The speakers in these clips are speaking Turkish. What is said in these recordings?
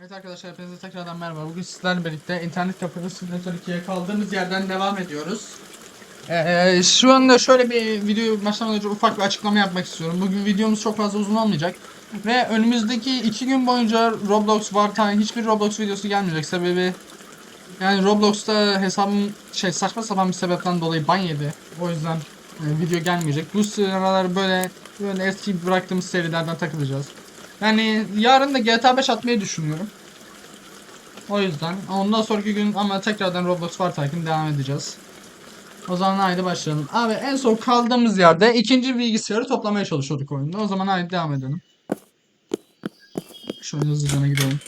Evet arkadaşlar hepinize tekrardan merhaba. Bugün sizlerle birlikte internet kafede Simulator 2'ye kaldığımız yerden devam ediyoruz. Ee, şu anda şöyle bir video başlamadan önce ufak bir açıklama yapmak istiyorum. Bugün videomuz çok fazla uzun olmayacak. Ve önümüzdeki iki gün boyunca Roblox War Time hiçbir Roblox videosu gelmeyecek. Sebebi yani Roblox'ta hesabım şey saçma sapan bir sebepten dolayı ban yedi. O yüzden e, video gelmeyecek. Bu sıralar böyle böyle eski bıraktığımız serilerden takılacağız. Yani yarın da GTA 5 atmayı düşünüyorum. O yüzden ondan sonraki gün ama tekrardan Roblox War Tycoon devam edeceğiz. O zaman haydi başlayalım. Abi en son kaldığımız yerde ikinci bilgisayarı toplamaya çalışıyorduk oyunda. O zaman haydi devam edelim. Şöyle hızlıca gidelim.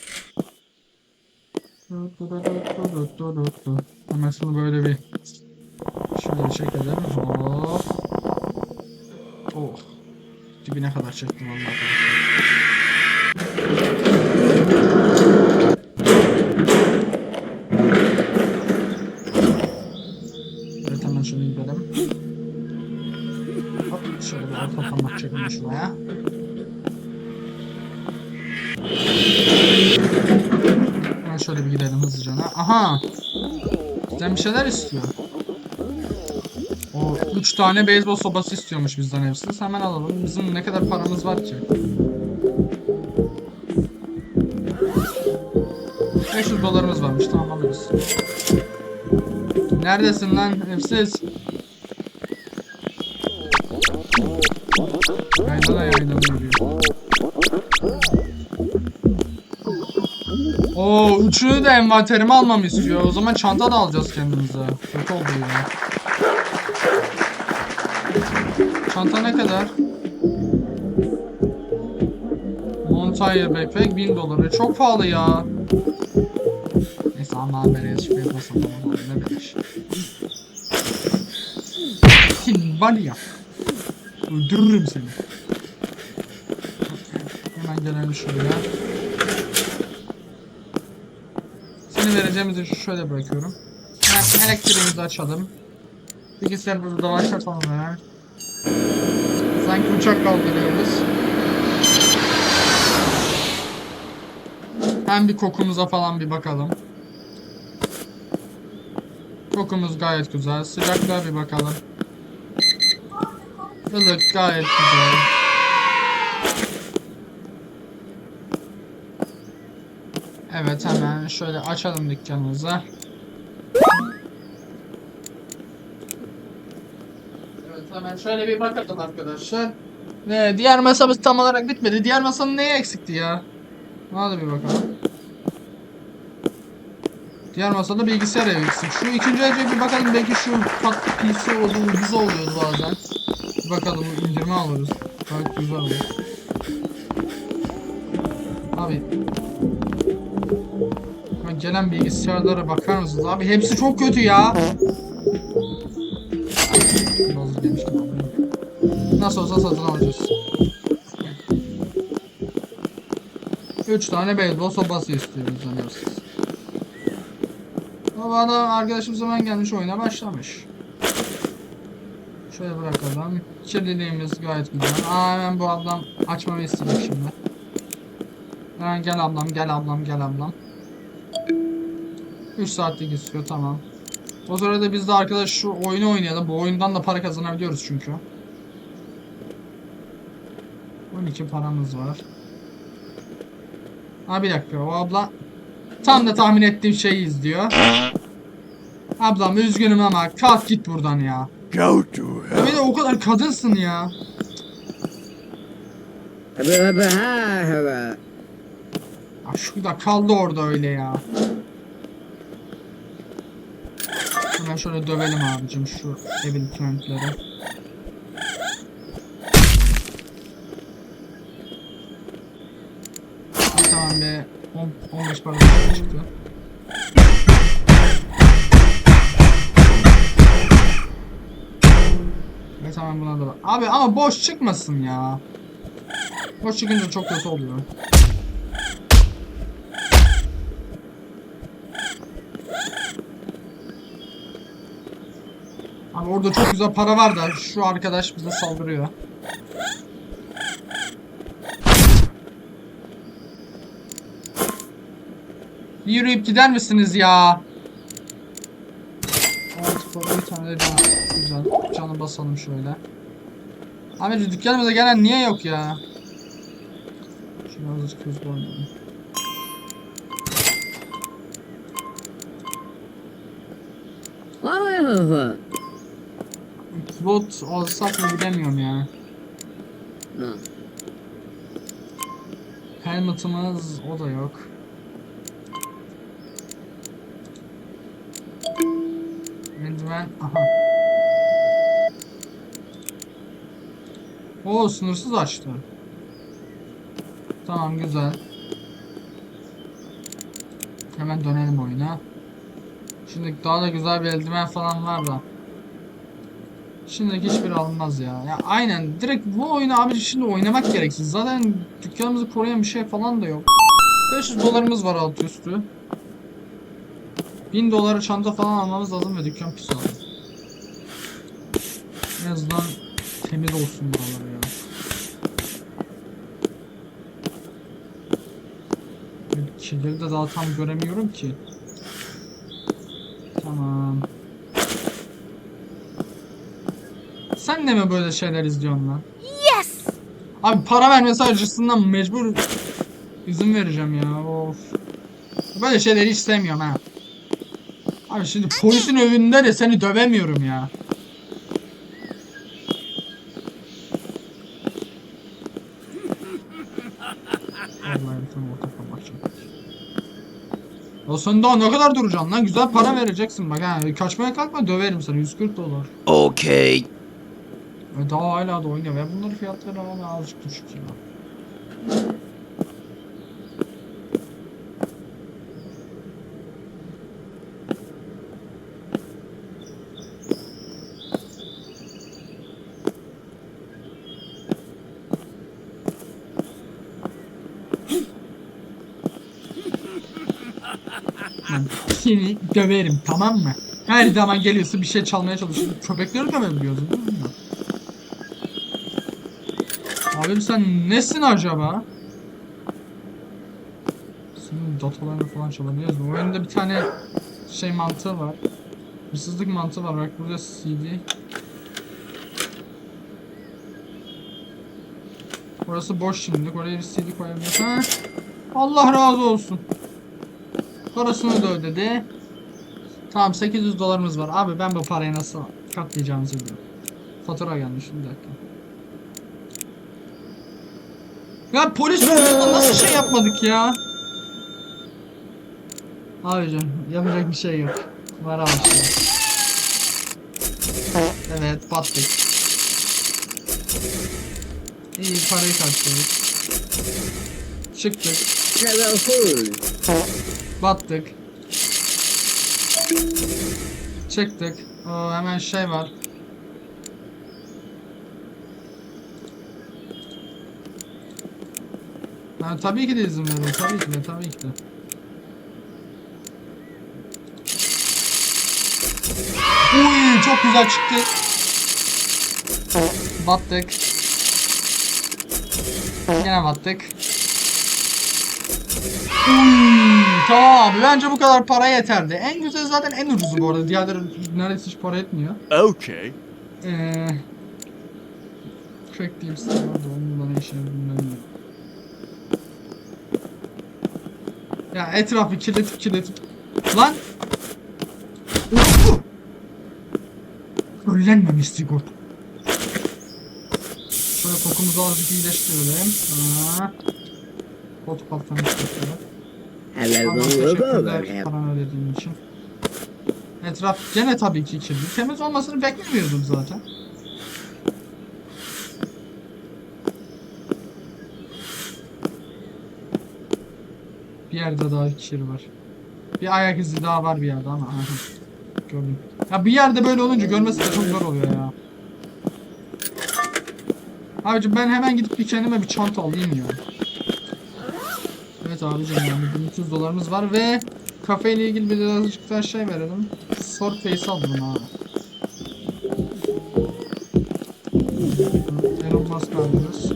Şunu böyle bir şöyle çekelim. Hop. Oh. Dibine kadar çektim arkadaşlar. Evet hemen şunu gidelim. Hop şöyle bir orta parmak çekelim şuraya. Hemen şöyle bir gidelim hızlıca. Aha! Bizden bir şeyler istiyor. O 3 tane beyzbol sobası istiyormuş bizden hepsi. Hemen alalım. Bizim ne kadar paramız var ki? 500 dolarımız varmış. Tamam alırız. Neredesin lan? Hepsiz. Yaynala yaynala yürüyor. Oo, üçünü de envanterime almamı istiyor. O zaman çanta da alacağız kendimize. Kötü oldu ya. Çanta ne kadar? Montire backpack 1000 doları. Çok pahalı ya. Ama bereye çıkıyor basalım. Ne beleş. Kim var ya. Öldürürüm seni. Hemen gelelim şuraya. Seni vereceğimizi şöyle bırakıyorum. Hemen elektriğimizi açalım. Bilgisayarımızı da başlatalım hemen. Sanki uçak kaldırıyoruz. Hem bir kokumuza falan bir bakalım. Kokumuz gayet güzel. Sıcaklığa bir bakalım. Ilık gayet güzel. Evet hemen şöyle açalım dükkanımızı. Evet hemen şöyle bir bakalım arkadaşlar. Ve diğer masamız tam olarak bitmedi. Diğer masanın neyi eksikti ya? Hadi bir bakalım. Diğer masada bilgisayar ev eksik. Şu ikinci ece bir bakalım belki şu pat PC oldu ucuz oluyordu bazen. Bir bakalım indirme alırız. Gayet güzel olur. Abi. Ha, Gelen bilgisayarlara bakar mısınız? Abi hepsi çok kötü ya. Nasıl olsa satın alacağız. 3 tane beyzbol sopası istiyoruz sanırsınız. Bu adam arkadaşımız hemen gelmiş oyuna başlamış. Şöyle bırakalım. Kirliliğimiz gayet güzel. Aa hemen bu ablam açmamı isteyecek şimdi. Hemen gel ablam gel ablam gel ablam. 3 saatlik istiyor tamam. O sırada biz de arkadaş şu oyunu oynayalım. Bu oyundan da para kazanabiliyoruz çünkü. 12 paramız var. Ha bir dakika o abla tam da tahmin ettiğim şeyi izliyor. Ablam üzgünüm ama kalk git buradan ya. Go to Ya hell. de o kadar kadınsın ya. Ya şu da kaldı orada öyle ya. Hemen şöyle dövelim abicim şu evin turretleri. Tamam be. 10, 15 para çıktı. Tamam buna da bak. Abi ama boş çıkmasın ya. Boş çıkınca çok kötü oluyor. Abi orada çok güzel para var da şu arkadaş bize saldırıyor. Bir yürüyüp gider misiniz ya? Evet, bir tane can. Güzel. Canı basalım şöyle. Abi dükkanımıza gelen niye yok ya? Şunu azıcık hızlı oynayalım. Bot alsak mı bilemiyorum ya. no. Helmet'ımız o da yok. Eldiven aha. O sınırsız açtı. Tamam güzel. Hemen dönelim oyuna. Şimdi daha da güzel bir eldiven falan var da. Şimdilik hiçbiri alınmaz ya. Ya aynen direkt bu oyunu abi şimdi oynamak gereksiz. Zaten dükkanımızı koruyan bir şey falan da yok. 500 dolarımız var altı üstü. 1000 dolara çanta falan almamız lazım ve dükkan pis oldu. En azından temiz olsun buralar ya. Kirleri de daha tam göremiyorum ki. Tamam. Sen de mi böyle şeyler izliyorsun lan? Yes! Abi para vermesi acısından mecbur izin vereceğim ya of. Böyle şeyleri hiç sevmiyorum ha. Abi şimdi polisin önünde de seni dövemiyorum ya. O sen daha ne kadar duracaksın lan? Güzel para vereceksin bak ha. Kaçmaya kalkma döverim seni 140 dolar. Okay. Ve daha hala da oynuyor ve bunların fiyatları hala azıcık düşük ya. Seni döverim tamam mı? Her zaman geliyorsun bir şey çalmaya çalışıyorsun. Köpekleri dövebiliyorsun değil mi? Abim sen nesin acaba? Senin datalarını falan çalabiliyoruz. Bu oyunda bir tane şey mantığı var. Hırsızlık mantığı var. Bak burada CD. Orası boş şimdi. Oraya bir CD koyabiliriz. Allah razı olsun. Parasını da ödedi. Tamam 800 dolarımız var. Abi ben bu parayı nasıl katlayacağımızı biliyorum. Fatura gelmiş bir dakika. Ya polis yüzünden nasıl şey yapmadık ya? Abicim yapacak bir şey yok. Var abi. Evet battık. İyi parayı kaçırdık. Çıktık. Fool. Battık. Çıktık. Oo, hemen şey var. Ha, tabii ki de izin veririm. Tabii ki de, tabii ki de. Uy, çok güzel çıktı. Battık. Yine battık. Uy, tamam abi bence bu kadar para yeterdi. En güzel zaten en ucuzu bu arada. Diğerleri neredeyse hiç para etmiyor. Okay. Eee... Crack diye bir site vardı. Onun da ne işe bilmiyorum. Ya etrafı kirletip kirletip... Lan! Öllenmemiş sigorta. Şöyle kokumuzu azıcık iyileştirelim. Ha. Kot patlamış tekrar. Hello, Go, teşekkürler paranı ödediğin için. Etraf gene tabii ki kirli. Temiz olmasını beklemiyordum zaten. Bir yerde daha kir var. Bir ayak izi daha var bir yerde ama. Gördüm. Ya bir yerde böyle olunca görmesi de çok zor oluyor ya. Abicim ben hemen gidip bir kendime bir çanta alayım ya. Evet abicim yani 1300 dolarımız var ve kafe ile ilgili birazcık daha şey verelim. Sor face al bunu abi. Musk alıyoruz.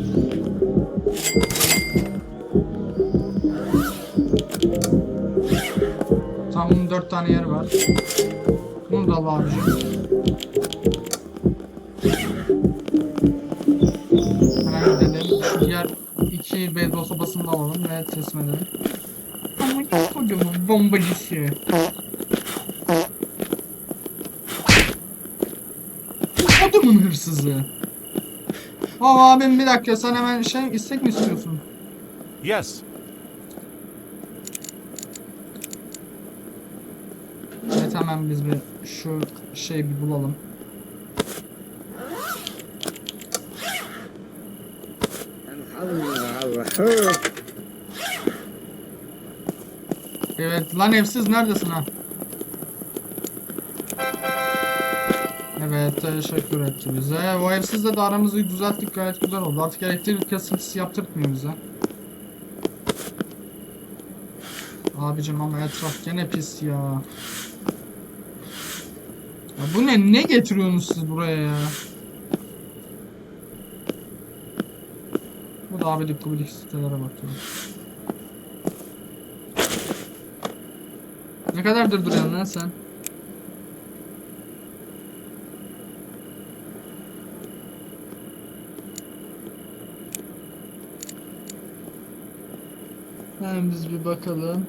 Tamam bunun 4 tane yeri var. Bunu da al abicim. İki beyzbol sopasını da alalım ve teslim edelim. Ama kocaman bombacısı. Adamın hırsızı. Aa abim bir dakika sen hemen şey istek mi istiyorsun? Yes. Evet hemen biz bir şu şeyi bir bulalım. Evet lan evsiz neredesin ha? Evet teşekkür etti bize. O evsizle de aramızı düzelttik gayet güzel oldu. Artık elektrik kesintisi yaptırtmıyor bize. Abicim ama etraf gene pis ya. Ya bu ne? Ne getiriyorsunuz siz buraya ya? Abidik gubidik sitelere bakıyor. Ne kadardır duruyorsun lan sen? Hemen biz bir bakalım.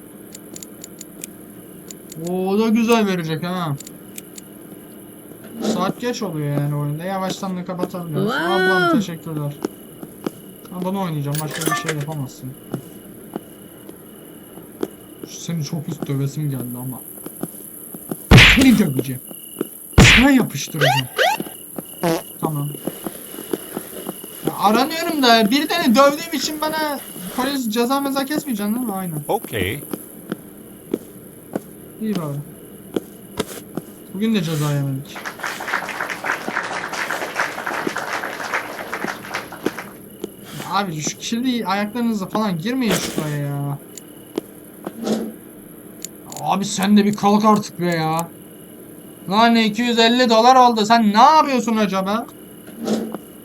O da güzel verecek ha. Saat geç oluyor yani oyunda. Yavaştan da ya. Wow. Ablam teşekkürler. Bunu oynayacağım. Başka bir şey yapamazsın. Seni çok üst dövesim geldi ama. Seni döveceğim. Sana yapıştıracağım. Tamam. Ya aranıyorum da bir tane dövdüğüm için bana polis ceza meza kesmeyeceksin değil mi? Aynen. Okay. İyi bari. Bugün de ceza yemedik. Abi şu kirli ayaklarınızla falan girmeyin şuraya ya. Abi sen de bir kalk artık be ya. Lan 250 dolar oldu. Sen ne yapıyorsun acaba?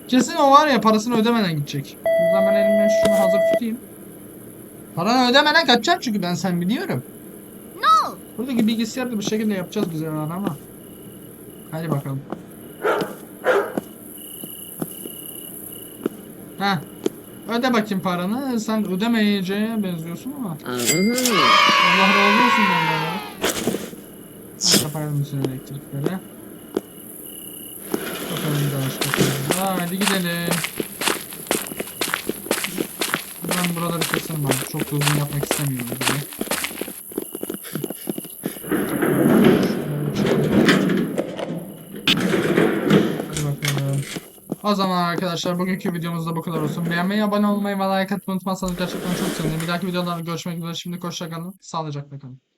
Kesin o var ya parasını ödemeden gidecek. O zaman elimden şunu hazır tutayım. Paranı ödemeden kaçacak çünkü ben sen biliyorum. Buradaki bilgisayarda bir şekilde yapacağız güzel ama. Hadi bakalım. Heh. Öde bakayım paranı. Sen ödemeyeceğe benziyorsun ama. Allah razı olsun benden ya. Hadi kapayalım bütün elektrikleri. Bakalım daha başka Hadi gidelim. Ben burada bir kesim var. Çok da uzun yapmak istemiyorum. Burayı. O zaman arkadaşlar bugünkü videomuz da bu kadar olsun. Beğenmeyi, abone olmayı ve like atmayı unutmazsanız gerçekten çok sevinirim. Bir dahaki videolarda görüşmek üzere. Şimdi hoşçakalın. Sağlıcakla kalın.